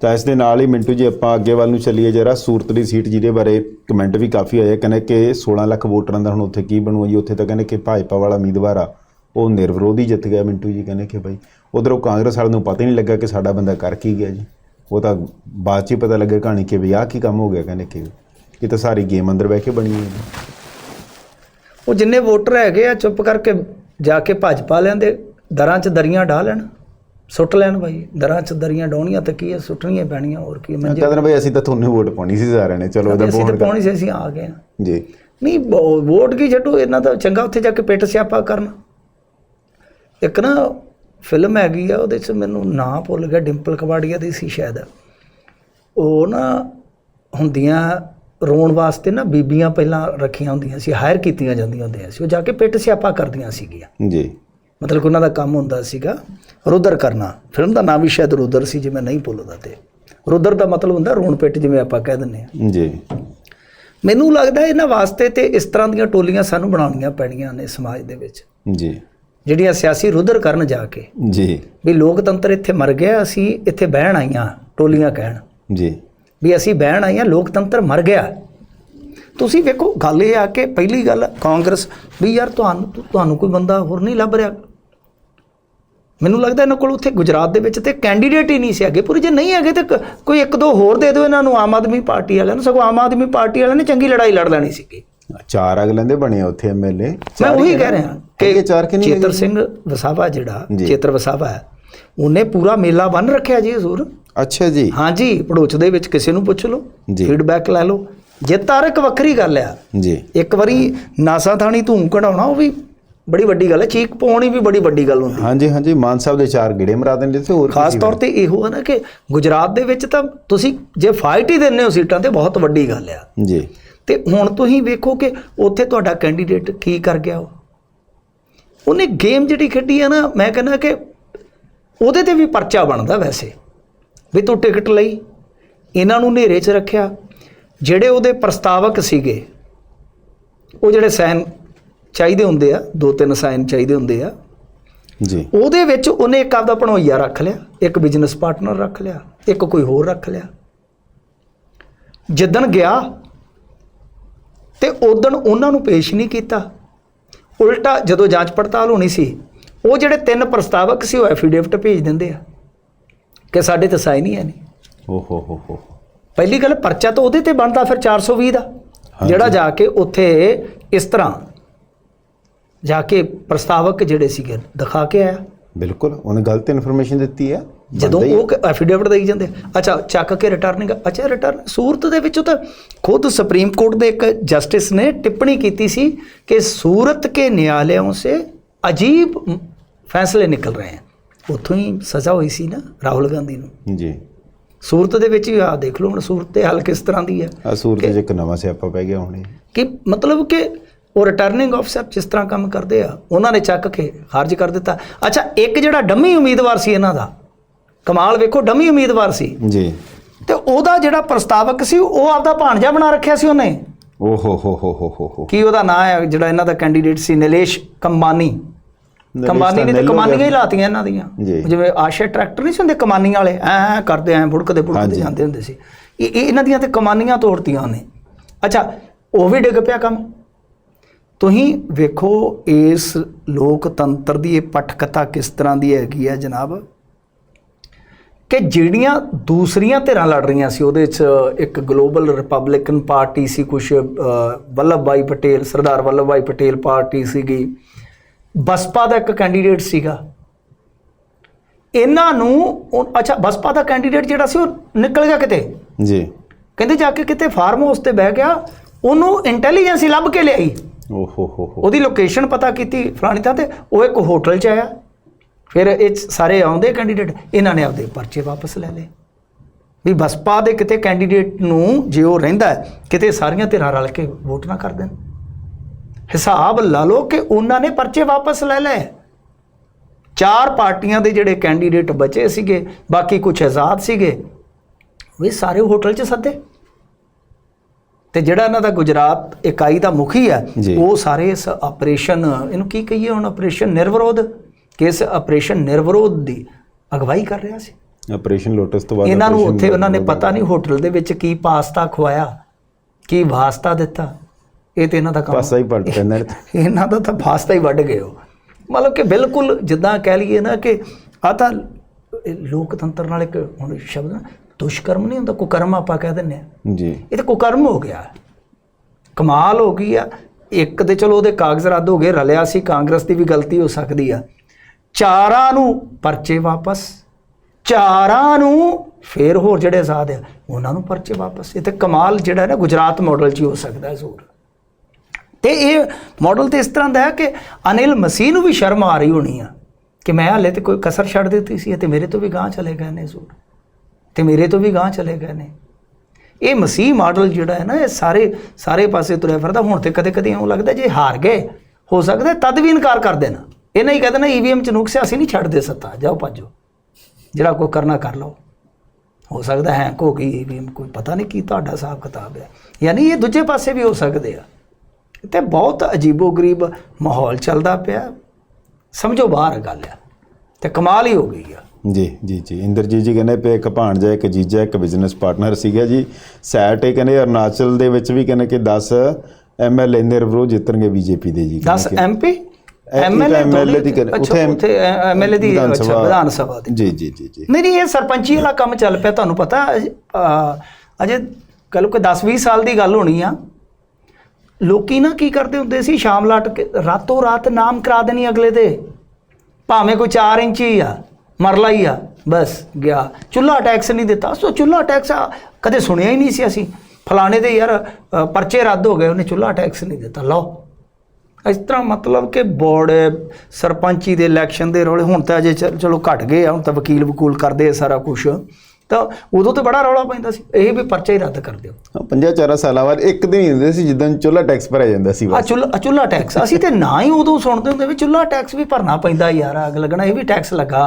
ਤਾਂ ਇਸ ਦੇ ਨਾਲ ਹੀ ਮਿੰਟੂ ਜੀ, ਆਪਾਂ ਅੱਗੇ ਵੱਲ ਨੂੰ ਚੱਲੀਏ ਜਰਾ ਸੂਰਤ ਦੀ ਸੀਟ ਜਿਹਦੇ ਬਾਰੇ ਕਮੈਂਟ ਵੀ ਕਾਫੀ ਆਏ ਕਹਿੰਦੇ ਕਿ 16 ਲੱਖ ਵੋਟਰਾਂ ਦਾ ਹੁਣ ਉੱਥੇ ਕੀ ਬਣੂਗਾ ਜੀ? ਉੱਥੇ ਤਾਂ ਕਹਿੰਦੇ ਕਿ ਭਾਜਪਾ ਵਾਲਾ ਉਮੀਦਵਾਰ ਆ, ਉਹ ਨਿਰਵਿਰੋਧੀ ਜਿੱਤ ਗਿਆ ਮਿੰਟੂ ਜੀ, ਕਹਿੰਦੇ ਕਿ ਭਾਈ ਉਧਰੋਂ ਕਾਂਗਰਸ ਵਾਲਿਆਂ ਨੂੰ ਪਤਾ ਹੀ ਨਹੀਂ ਲੱਗਾ ਕਿ ਸਾਡਾ ਬੰਦਾ ਕਰ ਕੀ ਗਿਆ ਜੀ। ਉਹ ਤਾਂ ਬਾਅਦ 'ਚ ਹੀ ਪਤਾ ਲੱਗਾ ਕਹਾਣੀ ਕਿ ਵੀ ਆਹ ਕੀ ਕੰਮ ਹੋ ਗਿਆ, ਕਹਿੰਦੇ ਕਿ ਇਹ ਤਾਂ ਸਾਰੀ ਗੇਮ ਅੰਦਰ ਬਹਿ ਕੇ ਬਣੀ ਹੈ। ਉਹ ਜਿੰਨੇ ਵੋਟਰ ਹੈਗੇ ਆ, ਚੁੱਪ ਕਰਕੇ ਜਾ ਕੇ ਭਾਜਪਾ ਵਾਲਿਆਂ ਦੇ ਦਰਾਂ 'ਚ ਦਰੀਆਂ ਢਾ ਲੈਣ। ਸੁੱਟ ਲੈਣ ਬਾਈ ਦਰਾਂ 'ਚ ਦਰੀਆਂ ਡਾਉਣੀਆਂ ਤਾਂ ਕੀ ਹੈ ਸੁੱਟਣੀਆਂ ਪੈਣੀਆਂ ਹੋਰ ਕੀ ਮੰਜੇ ਕਹਿੰਦੇ ਭਾਈ ਅਸੀਂ ਤਾਂ ਤੁਹਾਨੂੰ ਵੋਟ ਪਾਉਣੀ ਸੀ ਸਾਰਿਆਂ ਨੇ ਚਲੋ ਉਹਦਾ ਅਸੀਂ ਤਾਂ ਵੋਟ ਪਾਉਣੀ ਸੀ ਅਸੀਂ ਆ ਗਏ। ਜੀ। ਨਹੀਂ ਵੋਟ ਕੀ ਛੱਡੋ ਇਹਨਾਂ ਦਾ ਚੰਗਾ ਉੱਥੇ ਜਾ ਕੇ ਪਿੱਟ ਸਿਆਪਾ ਕਰਨ। ਇੱਕ ਨਾ ਫਿਲਮ ਹੈਗੀ ਆ ਉਹਦੇ 'ਚ ਮੈਨੂੰ ਨਾਂ ਭੁੱਲ ਗਿਆ ਡਿੰਪਲ ਕਬਾੜੀਆ ਦੀ ਸੀ ਸ਼ਾਇਦ। ਉਹ ਨਾ ਹੁੰਦੀਆਂ ਰੋਣ ਵਾਸਤੇ ਨਾ ਬੀਬੀਆਂ ਪਹਿਲਾਂ ਰੱਖੀਆਂ ਹੁੰਦੀਆਂ ਸੀ ਹਾਇਰ ਕੀਤੀਆਂ ਜਾਂਦੀਆਂ ਹੁੰਦੀਆਂ ਸੀ ਉਹ ਜਾ ਕੇ ਪਿੱਟ ਸਿਆਪਾ ਕਰਦੀਆਂ ਸੀਗੀਆਂ। ਜੀ। ਮਤਲਬ ਉਹਨਾਂ ਦਾ ਕੰਮ ਹੁੰਦਾ ਸੀਗਾ ਰੁਦਰ ਕਰਨਾ। ਫਿਲਮ ਦਾ ਨਾਮ ਵੀ ਸ਼ਾਇਦ ਰੁਦਰ ਸੀ ਜੇ ਮੈਂ ਨਹੀਂ ਭੁੱਲਦਾ ਤੇ। ਰੁਦਰ ਦਾ ਮਤਲਬ ਹੁੰਦਾ ਰੋਣ ਪਿੱਟ ਜਿਵੇਂ ਆਪਾਂ ਕਹਿ ਦਿੰਦੇ ਆ ਜੀ। ਮੈਨੂੰ ਲੱਗਦਾ ਇਹਨਾਂ ਵਾਸਤੇ ਤੇ ਇਸ ਤਰ੍ਹਾਂ ਦੀਆਂ ਟੋਲੀਆਂ ਸਾਨੂੰ ਬਣਾਉਣੀਆਂ ਪੈਣੀਆਂ ਨੇ ਸਮਾਜ ਦੇ ਵਿੱਚ। ਜੀ। ਜਿਹੜੀਆਂ ਸਿਆਸੀ ਰੁਦਰ ਕਰਨ ਜਾ ਕੇ। ਜੀ। ਵੀ ਲੋਕਤੰਤਰ ਇੱਥੇ ਮਰ ਗਿਆ ਅਸੀਂ ਇੱਥੇ ਬਹਿਣ ਆਈਆਂ ਟੋਲੀਆਂ ਕਹਿਣ। ਜੀ। ਵੀ ਅਸੀਂ ਬਹਿਣ ਆਈਆਂ ਲੋਕਤੰਤਰ ਮਰ ਗਿਆ। ਤੁਸੀਂ ਵੇਖੋ ਗੱਲ ਇਹ ਆ ਕਿ ਪਹਿਲੀ ਗੱਲ ਕਾਂਗਰਸ ਵੀ ਯਾਰ ਤੁਹਾਨੂੰ ਤੁਹਾਨੂੰ ਕੋਈ ਬੰਦਾ ਹੋਰ ਨਹੀਂ ਲੱਭ ਰਿਹਾ। ਮੈਨੂੰ ਲੱਗਦਾ ਇਹਨਾਂ ਕੋਲ ਉੱਥੇ ਗੁਜਰਾਤ ਦੇ ਵਿੱਚ ਤੇ ਕੈਂਡੀਡੇਟ ਹੀ ਨਹੀਂ ਸੀ ਅੱਗੇ ਪੂਰੀ ਜੇ ਨਹੀਂ ਹੈਗੇ ਤੇ ਕੋਈ ਇੱਕ ਦੋ ਹੋਰ ਦੇ ਦਿਓ ਇਹਨਾਂ ਨੂੰ ਆਮ ਆਦਮੀ ਪਾਰਟੀ ਵਾਲਿਆਂ ਨੂੰ। ਸਗੋਂ ਆਮ ਆਦਮੀ ਪਾਰਟੀ ਵਾਲਿਆਂ ਨੇ ਚੰਗੀ ਲੜਾਈ ਲੜ ਲੈਣੀ ਸੀਗੀ। ਚਾਰ ਅਗਲੇ ਦੇ ਬਣੇ ਉੱਥੇ ਐਮਐਲਏ ਮੈਂ ਉਹੀ ਕਹਿ ਰਿਹਾ ਕਿ ਚਾਰ ਕਿ ਨਹੀਂ ਚੇਤਰ ਸਿੰਘ ਵਸਾਵਾ ਜਿਹੜਾ ਜੀ। ਚੇਤਰ ਵਸਾਵਾ ਹੈ ਉਹਨੇ ਪੂਰਾ ਮੇਲਾ ਬੰਨ ਰੱਖਿਆ ਜੀ ਹਜ਼ੂਰ। ਅੱਛਾ ਜੀ। ਹਾਂਜੀ ਪੜੋਚ ਦੇ ਵਿੱਚ ਕਿਸੇ ਨੂੰ ਪੁੱਛ ਲਓ ਜੀ। ਫੀਡਬੈਕ ਲੈ ਲਓ। ਜਿੱਤ ਹਰ ਇੱਕ ਵੱਖਰੀ ਗੱਲ ਆ ਜੀ। ਇੱਕ ਵਾਰੀ ਨਾਸਾ ਥਾਣੀ ਧੂਮ ਕਢਾਉਣਾ ਉਹ ਵੀ ਬੜੀ ਵੱਡੀ ਗੱਲ ਹੈ ਚੀਕ ਪਾਉਣੀ ਵੀ ਬੜੀ ਵੱਡੀ ਗੱਲ ਹੁੰਦੀ ਹਾਂਜੀ ਹਾਂਜੀ ਮਾਨ ਸਾਹਿਬ ਦੇ ਚਾਰ ਗਿੜੇ ਮਰਾ ਦਿੰਦੇ ਤੇ ਹੋਰ ਖਾਸ ਤੌਰ ਤੇ ਇਹੋ ਹੈ ਨਾ ਕਿ ਗੁਜਰਾਤ ਦੇ ਵਿੱਚ ਤਾਂ ਤੁਸੀਂ ਜੇ ਫਾਈਟ ਹੀ ਦਿੰਦੇ ਹੋ ਸੀਟਾਂ ਤੇ ਬਹੁਤ ਵੱਡੀ ਗੱਲ ਆ। ਜੀ। ਤੇ ਹੁਣ ਤੁਸੀਂ ਵੇਖੋ ਕਿ ਉੱਥੇ ਤੁਹਾਡਾ ਕੈਂਡੀਡੇਟ ਕੀ ਕਰ ਗਿਆ ਉਹ। ਉਹਨੇ ਗੇਮ ਜਿਹੜੀ ਖੇਡੀ ਹੈ ਨਾ ਮੈਂ ਕਹਿੰਦਾ ਕਿ ਉਹਦੇ ਤੇ ਵੀ ਪਰਚਾ ਬਣਦਾ ਵੈਸੇ। ਵੀ ਤੂੰ ਟਿਕਟ ਲਈ ਇਹਨਾਂ ਨੂੰ ਹਨੇਰੇ 'ਚ ਰੱਖਿਆ। ਜਿਹੜੇ ਉਹਦੇ ਪ੍ਰਸਤਾਵਕ ਸੀਗੇ ਉਹ ਜਿਹੜੇ ਸਾਈਨ ਚਾਹੀਦੇ ਹੁੰਦੇ ਆ ਦੋ ਤਿੰਨ ਸਾਈਨ ਚਾਹੀਦੇ ਹੁੰਦੇ ਆ। ਜੀ। ਉਹਦੇ ਵਿੱਚ ਉਹਨੇ ਇੱਕ ਆਪਦਾ ਭਣੋਈਆ ਰੱਖ ਲਿਆ ਇੱਕ ਬਿਜ਼ਨਸ ਪਾਰਟਨਰ ਰੱਖ ਲਿਆ ਇੱਕ ਕੋਈ ਹੋਰ ਰੱਖ ਲਿਆ। ਜਿੱਦਣ ਗਿਆ ਤੇ ਉਦਣ ਉਹਨਾਂ ਨੂੰ ਪੇਸ਼ ਨਹੀਂ ਕੀਤਾ। ਉਲਟਾ ਜਦੋਂ ਜਾਂਚ ਪੜਤਾਲ ਹੋਣੀ ਸੀ ਉਹ ਜਿਹੜੇ ਤਿੰਨ ਪ੍ਰਸਤਾਵਕ ਸੀ ਉਹ ਐਫੀਡੇਵਿਟ ਭੇਜ ਦਿੰਦੇ ਆ ਕਿ ਸਾਡੇ ਤੇ ਸਾਈਨ ਹੀ ਹੈ ਨਹੀਂ। ਓ ਹੋ ਹੋ। ਹੋ ਪਹਿਲੀ ਗੱਲ ਪਰਚਾ ਤਾਂ ਉਹਦੇ ਤੇ ਬਣਦਾ ਫਿਰ 420 ਦਾ। ਜਿਹੜਾ ਜਾ ਕੇ ਉੱਥੇ ਇਸ ਤਰ੍ਹਾਂ ਜਾ ਕੇ ਪ੍ਰਸਤਾਵਕ ਜਿਹੜੇ ਸੀਗੇ ਦਿਖਾ ਕੇ ਆਇਆ। ਬਿਲਕੁਲ ਉਹਨੇ ਗਲਤ ਇਨਫੋਰਮੇਸ਼ਨ ਦਿੱਤੀ ਹੈ। ਜਦੋਂ ਉਹ ਐਫੀਡੇਵਿਟ ਦੇਈ ਜਾਂਦੇ। ਅੱਛਾ ਚੱਕ ਕੇ ਰਿਟਰਨਿੰਗ ਅੱਛਾ ਰਿਟਰਨ ਸੂਰਤ ਦੇ ਵਿੱਚੋਂ ਤਾਂ ਖੁਦ ਸੁਪਰੀਮ ਕੋਰਟ ਦੇ ਇੱਕ ਜਸਟਿਸ ਨੇ ਟਿੱਪਣੀ ਕੀਤੀ ਸੀ ਕਿ ਸੂਰਤ ਕੇ ਨਿਆਲਿਆਂ ਸੇ ਅਜੀਬ ਫੈਸਲੇ ਨਿਕਲ ਰਹੇ ਹਨ। ਉੱਥੋਂ ਹੀ ਸਜ਼ਾ ਹੋਈ ਸੀ ਨਾ ਰਾਹੁਲ ਗਾਂਧੀ ਨੂੰ। ਜੀ। ਸੂਰਤ ਦੇ ਵਿੱਚ ਹੀ ਆ ਦੇਖ ਲਓ ਹੁਣ ਸੂਰਤ ਦੇ ਹਾਲ ਕਿਸ ਤਰ੍ਹਾਂ ਦੀ ਹੈ ਆ ਸੂਰਤ 'ਚ ਇੱਕ ਨਵਾਂ ਸਿਆਪਾ ਪੈ ਗਿਆ ਹੁਣੇ। ਕਿ ਮਤਲਬ ਕਿ ਉਹ ਰਿਟਰਨਿੰਗ ਆਫਸਰ ਜਿਸ ਤਰ੍ਹਾਂ ਕੰਮ ਕਰਦੇ ਆ ਉਹਨਾਂ ਨੇ ਚੱਕ ਕੇ ਖਾਰਜ ਕਰ ਦਿੱਤਾ। ਅੱਛਾ ਇੱਕ ਜਿਹੜਾ ਡੰਮੀ ਉਮੀਦਵਾਰ ਸੀ ਇਹਨਾਂ ਦਾ ਕਮਾਲ ਵੇਖੋ ਡੰਮੀ ਉਮੀਦਵਾਰ ਸੀ। ਜੀ। ਤੇ ਉਹਦਾ ਜਿਹੜਾ ਪ੍ਰਸਤਾਵਕ ਸੀ ਉਹ ਆਪਦਾ ਭਾਣਜਾ ਬਣਾ ਰੱਖਿਆ ਸੀ ਉਹਨੇ। ਓ ਹੋ ਹੋ ਹੋ ਹੋ ਕੀ ਉਹਦਾ ਨਾਂ ਹੈ ਜਿਹੜਾ ਇਹਨਾਂ ਦਾ ਕੈਂਡੀਡੇਟ ਸੀ ਨਿਲੇਸ਼ ਕੰਬਾਨੀ। ਕੰਬਾਨੀ ਨੇ ਤੇ ਕਮਾਨੀਆਂ ਹੀ ਲਾਤੀਆਂ ਇਹਨਾਂ ਦੀਆਂ। ਜਿਵੇਂ ਆਸ਼ਾ ਟਰੈਕਟਰ ਨਹੀਂ ਹੁੰਦੇ ਕਮਾਨੀਆਂ ਵਾਲੇ ਐ ਐ ਕਰਦੇ ਐ ਬੁੜਕਦੇ ਬੁੜਕਦੇ। ਜਾਂਦੇ ਹੁੰਦੇ ਸੀ। ਇਹ ਇਹ ਇਹਨਾਂ ਦੀਆਂ ਤੇ ਕਮਾਨੀਆਂ ਤੋੜਤੀਆਂ ਉਹਨੇ। ਅੱਛਾ ਉਹ ਵੀ ਡਿੱਗ ਪਿਆ ਕੰਮ। ਤੁਸੀਂ ਵੇਖੋ ਇਸ ਲੋਕਤੰਤਰ ਦੀ ਇਹ ਪਟਕਥਾ ਕਿਸ ਤਰ੍ਹਾਂ ਦੀ ਹੈਗੀ ਹੈ ਜਨਾਬ? ਕਿ ਜਿਹੜੀਆਂ ਦੂਸਰੀਆਂ ਧਿਰਾਂ ਲੜ ਰਹੀਆਂ ਸੀ ਉਹਦੇ 'ਚ ਇੱਕ ਗਲੋਬਲ ਰਿਪਬਲਿਕਨ ਪਾਰਟੀ ਸੀ ਕੁਝ ਵੱਲਭ ਭਾਈ ਪਟੇਲ ਸਰਦਾਰ ਵੱਲਭ ਭਾਈ ਪਟੇਲ ਪਾਰਟੀ ਸੀਗੀ। ਬਸਪਾ ਦਾ ਇੱਕ ਕੈਂਡੀਡੇਟ ਸੀਗਾ। ਇਹਨਾਂ ਨੂੰ ਅੱਛਾ ਬਸਪਾ ਦਾ ਕੈਂਡੀਡੇਟ ਜਿਹੜਾ ਸੀ ਉਹ ਨਿਕਲ ਗਿਆ ਕਿਤੇ? ਜੀ। ਕਹਿੰਦੇ ਜਾ ਕੇ ਕਿਤੇ ਫਾਰਮ ਹਾਊਸ ਤੇ ਬਹਿ ਗਿਆ ਉਹਨੂੰ ਇੰਟੈਲੀਜੈਂਸ ਲੱਭ ਕੇ ਲਿਆਈ। ਓ ਹੋ ਹੋ। ਉਹਦੀ ਲੋਕੇਸ਼ਨ ਪਤਾ ਕੀਤੀ ਫਲਾਣੀ ਥਾਂ ਤੇ, ਉਹ ਇੱਕ ਹੋਟਲ 'ਚ ਆਇਆ। ਫਿਰ ਇਹ ਸਾਰੇ ਆਉਂਦੇ ਕੈਂਡੀਡੇਟ ਇਹਨਾਂ ਨੇ ਆਪਦੇ ਪਰਚੇ ਵਾਪਸ ਲੈ ਲਏ। ਵੀ ਬਸਪਾ ਦੇ ਕਿਤੇ ਕੈਂਡੀਡੇਟ ਨੂੰ ਜੇ ਉਹ ਰਹਿੰਦਾ ਕਿਤੇ ਸਾਰੀਆਂ ਧਿਰਾਂ ਰਲ ਕੇ ਵੋਟ ਨਾ ਕਰ ਦੇਣ। ਹਿਸਾਬ ਲਾ ਲਓ ਕਿ ਉਹਨਾਂ ਨੇ ਪਰਚੇ ਵਾਪਸ ਲੈ ਲਏ। ਚਾਰ ਪਾਰਟੀਆਂ ਦੇ ਜਿਹੜੇ ਕੈਂਡੀਡੇਟ ਬਚੇ ਸੀਗੇ, ਬਾਕੀ ਕੁਝ ਆਜ਼ਾਦ ਸੀਗੇ ਵੀ ਸਾਰੇ ਹੋਟਲ 'ਚ ਸੱਦੇ। ਤੇ ਜਿਹੜਾ ਇਹਨਾਂ ਦਾ ਗੁਜਰਾਤ ਇਕਾਈ ਦਾ ਮੁਖੀ ਹੈ। ਉਹ ਸਾਰੇ ਇਸ ਆਪਰੇਸ਼ਨ ਇਹਨੂੰ ਕੀ ਕਹੀਏ ਹੁਣ ਆਪਰੇਸ਼ਨ ਨਿਰਵਿਰੋਧ? ਕਿ ਇਸ ਆਪਰੇਸ਼ਨ ਨਿਰਵਿਰੋਧ ਦੀ ਅਗਵਾਈ ਕਰ ਰਿਹਾ ਸੀ। ਆਪਰੇਸ਼ਨ ਲੋਟਸ ਤੋਂ ਬਾਅਦ ਇਹਨਾਂ ਨੂੰ ਉੱਥੇ ਉਹਨਾਂ ਨੇ ਪਤਾ ਨਹੀਂ ਹੋਟਲ ਦੇ ਵਿੱਚ ਕੀ ਪਾਸਤਾ ਖਵਾਇਆ ਕੀ ਵਾਸਤਾ ਦਿੱਤਾ। ਇਹ ਤੇ ਇਹਨਾਂ ਦਾ ਕੰਮ ਪਾਸਾ ਹੀ ਪਲਟ ਪੈਂਦਾ। ਇਹਨਾਂ ਦਾ ਤਾਂ ਫਾਸਤਾ ਹੀ ਵੱਢ ਗਏ ਉਹ। ਮਤਲਬ ਕਿ ਬਿਲਕੁਲ ਜਿੱਦਾਂ ਕਹਿ ਲਈਏ ਨਾ ਕਿ ਆ ਤਾਂ ਲੋਕਤੰਤਰ ਨਾਲ ਇੱਕ ਹੁਣ ਸ਼ਬਦ ਦੁਸ਼ਕਰਮ ਨਹੀਂ ਹੁੰਦਾ ਕੁਕਰਮ ਆਪਾਂ ਕਹਿ ਦਿੰਦੇ ਆ ਜੀ। ਇਹ ਤਾਂ ਕੁਕਰਮ ਹੋ ਗਿਆ। ਕਮਾਲ ਹੋ ਗਈ ਆ। ਇੱਕ ਤੇ ਚਲੋ ਉਹਦੇ ਕਾਗਜ਼ ਰੱਦ ਹੋ ਗਏ ਰਲਿਆ ਸੀ ਕਾਂਗਰਸ ਦੀ ਵੀ ਗਲਤੀ ਹੋ ਸਕਦੀ ਆ। ਚਾਰਾਂ ਨੂੰ ਪਰਚੇ ਵਾਪਸ। ਚਾਰਾਂ ਨੂੰ ਫੇਰ ਹੋਰ ਜਿਹੜੇ ਆਜ਼ਾਦ ਆ ਉਹਨਾਂ ਨੂੰ ਪਰਚੇ ਵਾਪਸ। ਇਹ ਤੇ ਕਮਾਲ ਜਿਹੜਾ ਹੈ ਨਾ ਗੁਜਰਾਤ ਮਾਡਲ 'ਚ ਹੀ ਸਕਦਾ ਹੈ ਜ਼ਰੂਰ। ਤੇ ਇਹ ਮਾਡਲ ਤੇ ਇਸ ਤਰ੍ਹਾਂ ਦਾ ਹੈ ਕਿ ਅਨਿਲ ਮਸੀਹ ਨੂੰ ਵੀ ਸ਼ਰਮ ਆ ਰਹੀ ਹੋਣੀ ਆ ਕਿ ਮੈਂ ਹਾਲੇ ਤੇ ਕੋਈ ਕਸਰ ਛੱਡ ਦਿੱਤੀ ਸੀ ਤੇ ਮੇਰੇ ਤੋਂ ਵੀ ਗਾਂਹ ਚਲੇ ਗਏ ਨੇ ਜ਼ਰੂਰ। ਤੇ ਮੇਰੇ ਤੋਂ ਵੀ ਗਾਂਹ ਚਲੇ ਗਏ ਨੇ। ਇਹ ਮਸੀਹ ਮਾਡਲ ਜਿਹੜਾ ਹੈ ਨਾ, ਇਹ ਸਾਰੇ ਸਾਰੇ ਪਾਸੇ ਤੁਰਿਆ ਫਿਰਦਾ। ਹੁਣ ਤੇ ਕਦੇ ਕਦੇ ਇਉਂ ਲੱਗਦਾ ਜੇ ਹਾਰ ਗਏ, ਹੋ ਸਕਦਾ ਤਦ ਵੀ ਇਨਕਾਰ ਕਰ ਦੇਣਾ। ਇਹ ਨਹੀਂ ਕਹਿੰਦੇ ਨਾ ਈਵੀਐਮ ਚ ਨੁਕਸ ਅਸੀਂ ਨਹੀਂ ਛੱਡਦੇ ਸੱਤਾ। ਜਾਓ ਭੱਜੋ। ਜਿਹੜਾ ਕੋਈ ਕਰਨਾ ਕਰ ਲਓ। ਹੋ ਸਕਦਾ ਹੈ ਕੋ ਗਈ ਈਵੀਐਮ ਕੋਈ ਪਤਾ ਨਹੀਂ ਕੀ ਤੁਹਾਡਾ ਹਿਸਾਬ ਕਿਤਾਬ ਹੈ। ਯਾਨੀ ਇਹ ਦੂਜੇ ਪਾਸੇ ਵੀ ਹੋ ਸਕਦੇ ਆ। ਤੇ ਬਹੁਤ ਅਜੀਬੋ-ਗਰੀਬ ਮਾਹੌਲ ਚੱਲਦਾ ਪਿਆ। ਸਮਝੋ ਬਾਹਰ ਗੱਲ ਆ। ਤੇ ਕਮਾਲ ਹੀ ਹੋ ਗਈ ਆ। ਜੀ ਜੀ ਜੀ। ਇੰਦਰਜੀਤ ਜੀ ਕਹਿੰਦੇ ਪਏ ਇੱਕ ਭਾਣਜਾ ਇੱਕ ਜੀਜਾ ਇੱਕ ਬਿਜ਼ਨਸ ਪਾਰਟਨਰ ਸੀਗਾ ਜੀ। ਸੈਟ ਇਹ ਕਹਿੰਦੇ ਅਰੁਣਾਚਲ ਦੇ ਵਿੱਚ ਵੀ ਕਹਿੰਦੇ ਕਿ 10 ਐਮਐਲਏ ਨਿਰਵਿਰੋਧ ਜਿੱਤਣਗੇ ਬੀਜੇਪੀ ਦੇ ਜੀ। 10 ਐਮਪੀ ਐਮਐਲਏ ਦੀ ਉੱਥੇ ਉੱਥੇ ਐਮਐਲਏ ਦੀ ਅੱਛਾ ਵਿਧਾਨ ਸਭਾ ਦੀ। ਜੀ ਜੀ ਜੀ ਜੀ। ਨਹੀਂ ਨਹੀਂ ਇਹ ਸਰਪੰਚੀ ਵਾਲਾ ਕੰਮ ਚੱਲ ਪਿਆ ਤੁਹਾਨੂੰ ਪਤਾ ਅਜੇ ਕੱਲ ਕੋਈ 10 20 ਸਾਲ ਦੀ ਗੱਲ ਹੋਣੀ ਆ। ਲੋਕੀ ਨਾ ਕੀ ਕਰਦੇ ਹੁੰਦੇ ਸੀ ਸ਼ਾਮ ਲਾਟ ਕੇ ਰਾਤੋਂ ਰਾਤ ਨਾਮ ਕਰਾ ਦੇਣੀ ਅਗਲੇ ਦੇ। ਭਾਵੇਂ ਕੋਈ 4 ਇੰਚੀ ਆ। ਮਰਲਾ ਹੀ ਆ, ਬਸ, ਗਿਆ। ਚੁੱਲਾ ਟੈਕਸ ਨਹੀਂ ਦਿੱਤਾ। ਸੋ ਚੁੱਲਾ ਟੈਕਸ ਕਦੇ ਸੁਣਿਆ ਹੀ ਨਹੀਂ ਸੀ ਅਸੀਂ। ਫਲਾਣੇ ਦੇ ਯਾਰ ਪਰਚੇ ਰੱਦ ਹੋ ਗਏ, ਉਹਨੇ ਚੁੱਲਾ ਟੈਕਸ ਨਹੀਂ ਦਿੱਤਾ। ਲਓ। ਇਸ ਤਰ੍ਹਾਂ ਮਤਲਬ ਕਿ ਬੋਰਡ ਸਰਪੰਚੀ ਦੇ ਇਲੈਕਸ਼ਨ ਦੇ ਰੌਲੇ ਹੁਣ ਤਾਂ ਅਜੇ ਚ- ਚਲੋ ਘਟ ਗਏ ਆ, ਹੁਣ ਤਾਂ ਵਕੀਲ ਵਕੂਲ ਕਰਦੇ ਆ ਸਾਰਾ ਕੁਝ ਤਾਂ ਉਦੋਂ ਤੇ ਬੜਾ ਰੌਲਾ ਪੈਂਦਾ ਸੀ ਇਹ ਵੀ ਪਰਚਾ ਹੀ ਰੱਦ ਕਰ ਦਿਓ। ਪੰਜਾਂ ਚਾਰਾਂ ਸਾਲਾਂ ਬਾਅਦ ਇੱਕ ਦਿਨ ਹੀ ਹੁੰਦੇ ਸੀ ਜਿੱਦਾਂ ਚੁੱਲਾ ਟੈਕਸ ਭਰਿਆ ਜਾਂਦਾ ਸੀ ਆ ਚੁੱਲਾ ਚੁੱਲਾ ਟੈਕਸ ਅਸੀਂ ਤੇ ਨਾ ਹੀ ਉਦੋਂ ਸੁਣਦੇ ਹੁੰਦੇ ਵੀ ਚੁੱਲਾ ਟੈਕਸ ਵੀ ਭਰਨਾ ਪੈਂਦਾ ਯਾਰ ਅੱਗ ਲੱਗਣਾ ਇਹ ਵੀ ਟੈਕਸ ਲੱਗਾ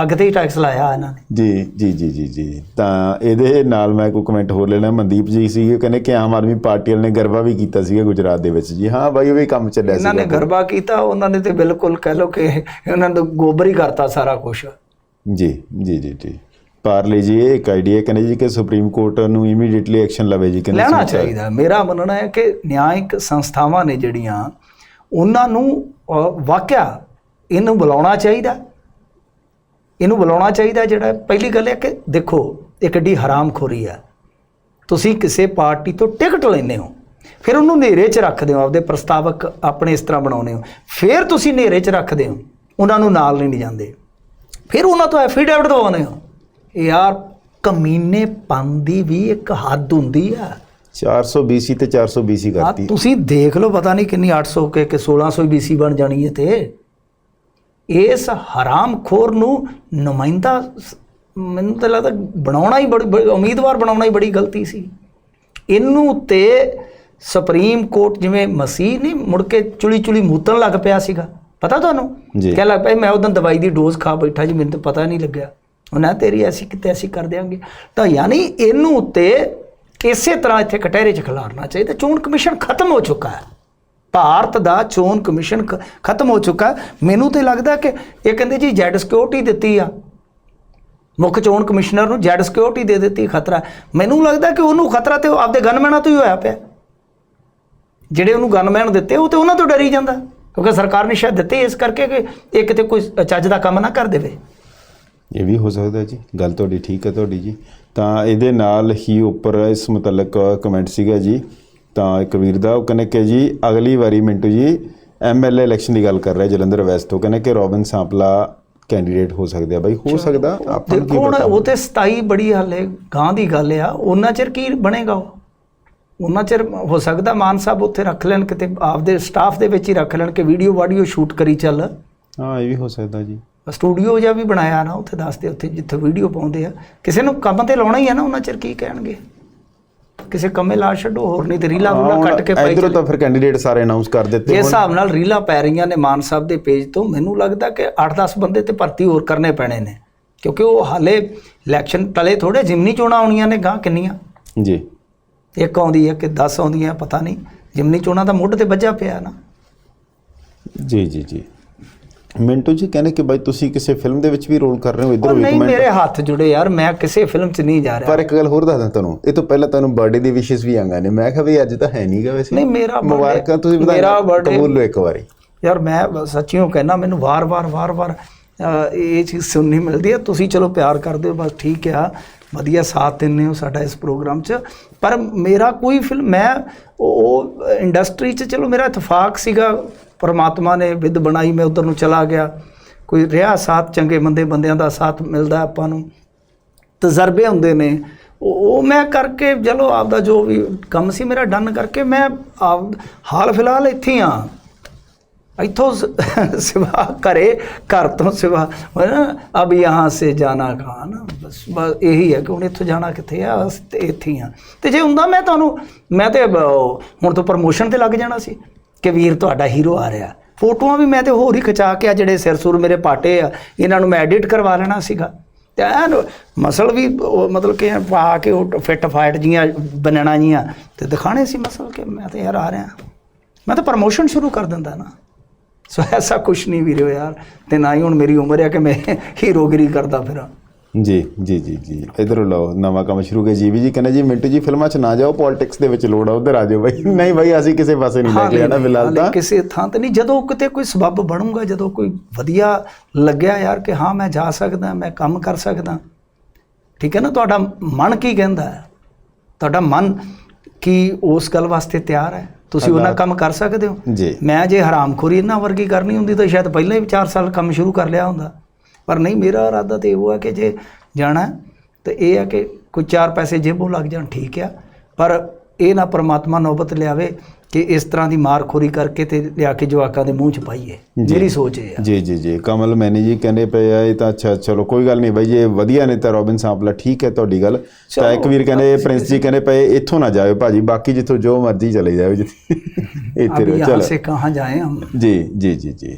ਅੱਗ ਤੇ ਹੀ ਟੈਕਸ ਲਾਇਆ ਇਹਨਾਂ ਨੇ। ਜੀ ਜੀ ਜੀ ਜੀ ਜੀ ਤਾਂ ਇਹਦੇ ਨਾਲ ਮੈਂ ਕੋਈ ਕਮੈਂਟ ਹੋਰ ਲੈਣਾ ਮਨਦੀਪ ਜੀ ਸੀ ਉਹ ਕਹਿੰਦੇ ਕਿ ਆਮ ਆਦਮੀ ਪਾਰਟੀ ਵਾਲੇ ਨੇ ਗਰਬਾ ਵੀ ਕੀਤਾ ਸੀਗਾ ਗੁਜਰਾਤ ਦੇ ਵਿੱਚ ਜੀ। ਹਾਂ ਬਾਈ ਉਹ ਵੀ ਕੰਮ ਚੱਲਿਆ ਇਹਨਾਂ ਨੇ ਗਰਬਾ ਕੀਤਾ ਉਹਨਾਂ ਨੇ ਤੇ ਬਿਲਕੁਲ ਕਹਿ ਲੋ ਕਿ ਉਹਨਾਂ ਨੇ ਗੋਬਰ ਹੀ ਕਰਤਾ ਸਾਰਾ ਕੁਝ ਜੀ ਜੀ ਜੀ ਜੀ। ਪਾਰਲੇ ਜੀ ਇਹ ਇੱਕ ਆਈਡੀਆ ਕਹਿੰਦੇ ਜੀ ਕਿ ਸੁਪਰੀਮ ਕੋਰਟ ਨੂੰ ਇਮੀਡੀਏਟਲੀ ਐਕਸ਼ਨ ਲਵੇ ਜੀ ਕਹਿੰਦੇ ਲੈਣਾ ਚਾਹੀਦਾ। ਮੇਰਾ ਮੰਨਣਾ ਹੈ ਕਿ ਨਿਆਇਕ ਸੰਸਥਾਵਾਂ ਨੇ ਜਿਹੜੀਆਂ ਉਹਨਾਂ ਨੂੰ ਵਾਕਿਆ ਇਹਨੂੰ ਬੁਲਾਉਣਾ ਚਾਹੀਦਾ। ਇਹਨੂੰ ਬੁਲਾਉਣਾ ਚਾਹੀਦਾ ਜਿਹੜਾ ਪਹਿਲੀ ਗੱਲ ਹੈ ਕਿ ਦੇਖੋ ਇਹ ਕਿੱਡੀ ਹਰਾਮਖੋਰੀ ਹੈ। ਤੁਸੀਂ ਕਿਸੇ ਪਾਰਟੀ ਤੋਂ ਟਿਕਟ ਲੈਂਦੇ ਹੋ ਫਿਰ ਉਹਨੂੰ ਹਨੇਰੇ 'ਚ ਰੱਖਦੇ ਹੋ ਆਪਦੇ ਪ੍ਰਸਤਾਵਕ ਆਪਣੇ ਇਸ ਤਰ੍ਹਾਂ ਬਣਾਉਂਦੇ ਹੋ। ਫਿਰ ਤੁਸੀਂ ਹਨੇਰੇ 'ਚ ਰੱਖਦੇ ਹੋ ਉਹਨਾਂ ਨੂੰ ਨਾਲ ਨਹੀਂ ਜਾਂਦੇ ਫਿਰ ਉਹਨਾਂ ਤੋਂ ਐਫੀਡੇਵਿਟ ਦਵਾਉਂਦੇ ਹੋ। ਯਾਰ ਕਮੀਨੇ ਦੀ ਵੀ ਇੱਕ ਹੱਦ ਹੁੰਦੀ ਆ। 400 BC ਤੇ 400 BC ਆ ਕਰਤੀ। ਤੁਸੀਂ ਦੇਖ ਲਓ ਪਤਾ ਨਹੀਂ ਕਿੰਨੀ 800 ਕੇ ਕਿ 1600 BC ਬਣ ਜਾਣੀ ਹੈ ਤੇ। ਇਸ ਹਰਾਮਖੋਰ ਨੂੰ ਨੁਮਾਇੰਦਾ ਮੈਨੂੰ ਤਾਂ ਲੱਗਦਾ ਬਣਾਉਣਾ ਹੀ ਬੜੀ ਉਮੀਦਵਾਰ ਬਣਾਉਣਾ ਹੀ ਬੜੀ ਗਲਤੀ ਸੀ। ਇਹਨੂੰ ਤੇ ਸੁਪਰੀਮ ਕੋਰਟ ਜਿਵੇਂ ਮਸੀਹ ਨਹੀਂ ਮੁੜ ਕੇ ਚੁਲੀ ਚੁਲੀ ਮੂਤਣ ਲੱਗ ਪਿਆ ਸੀਗਾ। ਪਤਾ ਤੁਹਾਨੂੰ। ਕਹਿ ਲੱਗ ਪਿਆ ਮੈਂ ਉਦੋਂ ਦਵਾਈ ਦੀ ਡੋਜ਼ ਖਾ ਬੈਠਾ ਜੀ ਮੈਨੂੰ ਤਾਂ ਪਤਾ ਨਹੀਂ ਲੱਗਿਆ। ਉਹਨਾਂ ਤੇਰੀ ਐਸੀ ਕਿਤੇ ਐਸੀ ਕਰ ਦਿਆਂਗੇ। ਤਾਂ ਯਾਨੀ ਇਹਨੂੰ ਉੱਤੇ ਇਸੇ ਤਰ੍ਹਾਂ ਇੱਥੇ ਕਟਹਿਰੇ 'ਚ ਖਿਲਾਰਨਾ ਚਾਹੀਦਾ। ਚੋਣ ਕਮਿਸ਼ਨ ਖਤਮ ਹੋ ਚੁੱਕਾ ਹੈ। ਭਾਰਤ ਦਾ ਚੋਣ ਕਮਿਸ਼ਨ ਖ- ਖਤਮ ਹੋ ਚੁੱਕਾ ਮੈਨੂੰ ਤੇ ਲੱਗਦਾ ਕਿ ਇਹ ਕਹਿੰਦੇ ਜੀ ਜੈਡ ਸਿਕਿਉਰਿਟੀ ਦਿੱਤੀ ਆ। ਮੁੱਖ ਚੋਣ ਕਮਿਸ਼ਨਰ ਨੂੰ ਜੈਡ ਸਿਕਿਉਰਿਟੀ ਦੇ ਦਿੱਤੀ ਖਤਰਾ। ਮੈਨੂੰ ਲੱਗਦਾ ਕਿ ਉਹਨੂੰ ਖਤਰਾ ਤੇ ਉਹ ਆਪਦੇ ਗਨਮੈਨਾਂ ਤੋਂ ਹੀ ਹੋਇਆ ਪਿਆ। ਜਿਹੜੇ ਉਹਨੂੰ ਗਨਮੈਨ ਦਿੱਤੇ, ਉਹ ਤੇ ਉਹਨਾਂ ਤੋਂ ਡਰੀ ਜਾਂਦਾ। ਕਿਉਂਕਿ ਸਰਕਾਰ ਨੇ ਸ਼ਾਇਦ ਦਿੱਤੇ ਇਸ ਕਰਕੇ ਕਿ ਇਹ ਕਿਤੇ ਕੋਈ ਚੱਜ ਦਾ ਕੰਮ ਨਾ ਕਰ ਦੇਵੇ। ਇਹ ਵੀ ਹੋ ਸਕਦਾ ਜੀ। ਗੱਲ ਤੁਹਾਡੀ ਠੀਕ ਹੈ ਤੁਹਾਡੀ ਜੀ। ਤਾਂ ਇਹਦੇ ਨਾਲ ਹੀ ਉੱਪਰ ਇਸ ਮੁਤਲਕ ਕਮੈਂਟ ਸੀਗਾ ਜੀ। ਤਾਂ ਇੱਕ ਵੀਰ ਦਾ ਉਹ ਕਹਿੰਦੇ ਕਿ ਜੀ ਅਗਲੀ ਵਾਰੀ ਮਿੰਟੂ ਜੀ ਐਮਐਲਏ ਇਲੈਕਸ਼ਨ ਦੀ ਗੱਲ ਕਰ ਰਿਹਾ ਜਲੰਧਰ ਵੈਸਟ ਤੋਂ। ਕਹਿੰਦੇ ਕਿ ਰੋਬਿਨ ਸਾਂਪਲਾ ਕੈਂਡੀਡੇਟ ਹੋ ਸਕਦੇ ਆ ਬਾਈ। ਹੋ ਸਕਦਾ। ਆਪਾਂ ਕੀ ਹੁਣ ਉਹ ਤੇ 27 ਬੜੀ ਹਾਲੇ ਗਾਂ ਦੀ ਗੱਲ ਆ। ਉਹਨਾਂ ਚਿਰ ਕੀ ਬਣੇਗਾ ਉਹ? ਉਹਨਾਂ ਚਿਰ ਹੋ ਸਕਦਾ ਮਾਨ ਸਾਹਿਬ ਉੱਥੇ ਰੱਖ ਲੈਣ ਕਿਤੇ ਆਪਦੇ ਸਟਾਫ ਦੇ ਵਿੱਚ ਹੀ ਰੱਖ ਲੈਣ ਕਿ ਵੀਡੀਓ ਵਾਡੀਓ ਸ਼ੂਟ ਕਰੀ ਚੱਲ। ਹਾਂ ਇਹ ਵੀ ਹੋ ਸਕਦਾ ਜੀ। ਸਟੂਡੀਓ ਜਿਹਾ ਵੀ ਬਣਾਇਆ ਨਾ ਉੱਥੇ ਦੱਸਦੇ ਉੱਥੇ ਜਿੱਥੇ ਵੀਡੀਓ ਪਾਉਂਦੇ ਆ। ਕਿਸੇ ਨੂੰ ਕੰਮ ਤੇ ਲਾਉਣਾ ਹੀ ਆ ਨਾ ਉਹਨਾਂ ਚਿਰ ਕੀ ਕਹਿਣਗੇ? ਕਿਸੇ ਕੰਮੇ ਲਾ ਛੱਡੋ ਹੋਰ ਨਹੀਂ ਤੇ ਰੀਲਾ ਬੁਲਾ ਕੱਟ ਕੇ ਪਾਈ ਇਧਰੋਂ ਤਾਂ ਫਿਰ ਕੈਂਡੀਡੇਟ ਸਾਰੇ ਅਨਾਉਂਸ ਕਰ ਦਿੱਤੇ ਇਸ ਹਿਸਾਬ ਨਾਲ ਰੀਲਾਂ ਪੈ ਰਹੀਆਂ ਨੇ ਮਾਨ ਸਾਹਿਬ ਦੇ ਪੇਜ ਤੋਂ ਮੈਨੂੰ ਲੱਗਦਾ ਕਿ 8-10 ਬੰਦੇ ਤੇ ਭਰਤੀ ਹੋਰ ਕਰਨੇ ਪੈਣੇ ਨੇ। ਕਿਉਂਕਿ ਉਹ ਹਾਲੇ ਇਲੈਕਸ਼ਨ ਟਲੇ ਥੋੜੇ ਜਿਮਨੀ ਚੋਣਾਂ ਆਉਣੀਆਂ ਨੇ ਗਾਂ ਕਿੰਨੀਆਂ? ਜੀ। ਇੱਕ ਆਉਂਦੀ ਹੈ ਕਿ 10 ਆਉਂਦੀਆਂ ਪਤਾ ਨਹੀਂ। ਜਿਮਨੀ ਚੋਣਾਂ ਦਾ ਮੁੱਢ ਤੇ ਵੱਜਾ ਪਿਆ ਨਾ। ਜੀ ਜੀ ਜੀ। ਮਿੰਟੂ ਜੀ ਕਹਿੰਦੇ ਕਿ ਬਾਈ ਤੁਸੀਂ ਕਿਸੇ ਫਿਲਮ ਦੇ ਵਿੱਚ ਵੀ ਰੋਲ ਕਰ ਰਹੇ ਹੋ ਇੱਧਰ ਉਹ ਵੀ ਨਹੀਂ ਮੇਰੇ ਹੱਥ ਜੁੜੇ ਯਾਰ ਮੈਂ ਕਿਸੇ ਫਿਲਮ 'ਚ ਨਹੀਂ ਜਾ ਰਿਹਾ। ਪਰ ਇੱਕ ਗੱਲ ਹੋਰ ਦੱਸਦਾ ਤੁਹਾਨੂੰ ਇਹ ਤੋਂ ਪਹਿਲਾਂ ਤੁਹਾਨੂੰ ਬਰਥਡੇ ਦੀ ਵਿਸ਼ੇਸ ਵੀ ਆਂਗਾ ਨੇ। ਮੈਂ ਕਿਹਾ ਵੀ ਅੱਜ ਤਾਂ ਹੈ ਨਹੀਂਗਾ ਵੈਸੇ। ਨਹੀਂ, ਮੇਰਾ birthday- ਮੁਬਾਰਕਾਂ ਤੁਸੀਂ ਮੇਰਾ ਵਧਾਈਆਂ birthday- ਕਬੂਲ ਲਓ ਇੱਕ ਵਾਰੀ। ਯਾਰ ਮੈਂ ਸੱਚੀਓ ਕਹਿਣਾ ਮੈਨੂੰ ਵਾਰ-ਵਾਰ ਵਾਰ-ਵਾਰ ਇਹ ਚੀਜ਼ ਸੁਣਨੀ ਮਿਲਦੀ ਹੈ। ਤੁਸੀਂ ਚਲੋ ਪਿਆਰ ਕਰਦੇ ਹੋ ਬਸ ਠੀਕ ਆ। ਵਧੀਆ ਸਾਥ ਦਿੰਦੇ ਹੋ ਸਾਡਾ ਇਸ ਪ੍ਰੋਗਰਾਮ 'ਚ। ਪਰ ਮੇਰਾ ਕੋਈ ਫਿਲਮ ਮੈਂ ਉਹ ਇੰਡਸਟਰੀ 'ਚ ਚਲੋ ਮੇਰਾ ਇਤਫਾਕ ਸੀਗਾ ਪਰਮਾਤਮਾ ਨੇ ਵਿਦ ਬਣਾਈ, ਮੈਂ ਉਧਰ ਨੂੰ ਚਲਾ ਗਿਆ। ਕੋਈ ਰਿਹਾ ਸਾਥ ਚੰਗੇ ਬੰਦੇ ਬੰਦਿਆਂ ਦਾ ਸਾਥ ਮਿਲਦਾ ਆਪਾਂ ਨੂੰ। ਤਜਰਬੇ ਹੁੰਦੇ ਨੇ। ਉਹ ਉਹ ਮੈਂ ਕਰਕੇ, ਚਲੋ ਆਪਦਾ ਜੋ ਵੀ ਕੰਮ ਸੀ ਮੇਰਾ ਡਨ ਕਰਕੇ ਮੈਂ ਆਪ ਹਾਲ ਫਿਲਹਾਲ ਇੱਥੇ ਆ ਇੱਥੋਂ ਸ- ਸਿਵਾ ਕਰੇ ਘਰ ਤੋਂ ਸਿਵਾ ਨਾ ਅਬ ਯਹਾਂ ਸੇ ਜਾਣਾ ਕਹਾਂ ਨਾ। ਬਸ ਬਸ ਇਹੀ ਹੈ ਕਿ ਹੁਣ ਇੱਥੋਂ ਜਾਣਾ ਕਿੱਥੇ ਆ? ਇੱਥੇ ਹੀ ਆ ਤੇ ਜੇ ਹੁੰਦਾ ਮੈਂ ਤੁਹਾਨੂੰ ਮੈਂ ਤੇ ਹੁਣ ਤੋਂ ਪ੍ਰਮੋਸ਼ਨ ਤੇ ਲੱਗ ਜਾਣਾ ਸੀ। ਕਿ ਵੀਰ ਤੁਹਾਡਾ ਹੀਰੋ ਆ ਰਿਹਾ। ਫੋਟੋਆਂ ਵੀ ਮੈਂ ਤੇ ਹੋਰ ਹੀ ਖਿਚਾ ਕੇ ਆ ਜਿਹੜੇ ਸਿਰਸੁਰ ਮੇਰੇ ਪਾਟੇ ਆ, ਇਹਨਾਂ ਨੂੰ ਮੈਂ ਐਡਿਟ ਕਰਵਾ ਲੈਣਾ ਸੀਗਾ। ਤੇ ਐਨ ਮਸਲ ਵੀ ਮਤਲਬ ਕਿ ਪਾ ਕੇ ਉਹ ਫਿੱਟ ਫਾਈਟ ਜੀਆਂ ਬਣਣਾ ਜੀਆਂ, ਤੇ ਦਿਖਾਣੇ ਸੀ ਮਸਲ ਕਿ ਮੈਂ ਤੇ ਯਾਰ ਆ ਰਿਹਾ। ਮੈਂ ਤਾਂ ਪ੍ਰਮੋਸ਼ਨ ਸ਼ੁਰੂ ਕਰ ਦਿੰਦਾ ਨਾ। ਸੋ ਐਸਾ ਕੁਛ ਨਹੀਂ ਵੀਰੋ ਯਾਰ, ਤੇ ਨਾ ਹੀ ਹੁਣ ਮੇਰੀ ਉਮਰ ਹੈ ਕਿ ਮੈਂ ਹੀਰੋਗਰੀ ਕਰਦਾ ਫਿਰਾਂ। ਜੀ ਜੀ ਜੀ ਜੀ। ਇਧਰ ਲਓ ਨਵਾਂ ਕੰਮ ਸ਼ੁਰੂ ਕਰ ਜੀਵੀ ਜੀ। ਕਹਿੰਦੇ ਜੀ ਮਿੰਟੂ ਜੀ ਫਿਲਮਾਂ 'ਚ ਨਾ ਜਾਓ ਪੋਲਿਟਿਕਸ ਦੇ ਵਿੱਚ ਲੋੜ ਆ ਉਧਰ ਆ ਜਾਓ ਬਾਈ। ਨਹੀਂ ਬਾਈ ਅਸੀਂ ਕਿਸੇ ਪਾਸੇ ਨਹੀਂ ਲੈ ਕੇ ਜਾਣਾ ਫਿਲਹਾਲ ਹਾਲੇ ਤਾਂ ਕਿਸੇ ਥਾਂ ਤੇ ਨਹੀਂ। ਜਦੋਂ ਕਿਤੇ ਕੋਈ ਸਬੱਬ ਬਣੂਗਾ ਜਦੋਂ ਕੋਈ ਵਧੀਆ ਲੱਗਿਆ ਯਾਰ ਕਿ ਹਾਂ ਮੈਂ ਜਾ ਸਕਦਾ ਮੈਂ ਕੰਮ ਕਰ ਸਕਦਾ। ਠੀਕ ਹੈ ਨਾ? ਤੁਹਾਡਾ ਮਨ ਕੀ ਕਹਿੰਦਾ ਹੈ? ਤੁਹਾਡਾ ਮਨ ਕੀ ਉਸ ਗੱਲ ਵਾਸਤੇ ਤਿਆਰ ਹੈ? ਤੁਸੀਂ ਉਹਨਾਂ ਕੰਮ ਕਰ ਸਕਦੇ ਹੋ? ਜੀ। ਮੈਂ ਜੇ ਹਰਾਮਖੋਰੀ ਇਹਨਾਂ ਵਰਗੀ ਕਰਨੀ ਹੁੰਦੀ ਤਾਂ ਸ਼ਾਇਦ ਪਹਿਲਾਂ ਹੀ 4 ਸਾਲ ਕੰਮ ਸ਼ੁਰੂ ਕਰ ਲਿਆ ਹੁੰਦਾ। ਪਰ ਨਹੀਂ ਮੇਰਾ ਇਰਾਦਾ ਤੇ ਉਹ ਆ ਕਿ ਜੇ ਜਾਣਾ ਤੇ ਇਹ ਆ ਕਿ ਕੋਈ ਚਾਰ ਪੈਸੇ ਜੇਬੋਂ ਲੱਗ ਜਾਣ ਠੀਕ ਆ। ਪਰ ਇਹ ਨਾ ਪਰਮਾਤਮਾ ਨੌਬਤ ਲਿਆਵੇ ਕਿ ਇਸ ਤਰ੍ਹਾਂ ਦੀ ਮਾਰ ਖੋਰੀ ਕਰਕੇ ਤੇ ਲਿਆ ਕੇ ਜਵਾਕਾਂ ਦੇ ਮੂੰਹ ਚ ਪਾਈਏ ਜਿਹੜੀ ਸੋਚ ਹੈ ਜੀ ਜੀ ਜੀ। ਕਮਲ ਮੈਨੇ ਜੀ ਕਹਿੰਦੇ ਪਏ ਆ ਇਹ ਤਾਂ ਅੱਛਾ ਚਲੋ ਕੋਈ ਗੱਲ ਨਹੀਂ ਬਾਈ ਇਹ ਵਧੀਆ ਨੇ ਤਾਂ ਰੋਬਿਨ ਸਾਂਪਲਾ ਠੀਕ ਹੈ ਤੁਹਾਡੀ ਗੱਲ। ਤਾਂ ਇੱਕ ਵੀਰ ਕਹਿੰਦੇ ਪ੍ਰਿੰਸ ਜੀ ਕਹਿੰਦੇ ਪਏ ਇੱਥੋਂ ਨਾ ਜਾਇਓ ਭਾਜੀ ਬਾਕੀ ਜਿੱਥੋਂ ਜੋ ਮਰਜ਼ੀ ਚਲੇ ਜਾਵੇ ਜੀ। ਇੱਥੇ ਚਲੋ। ਸੇ ਕਹਾਂ ਜਾਏ ਹਮ। ਜੀ ਜੀ ਜੀ ਜੀ।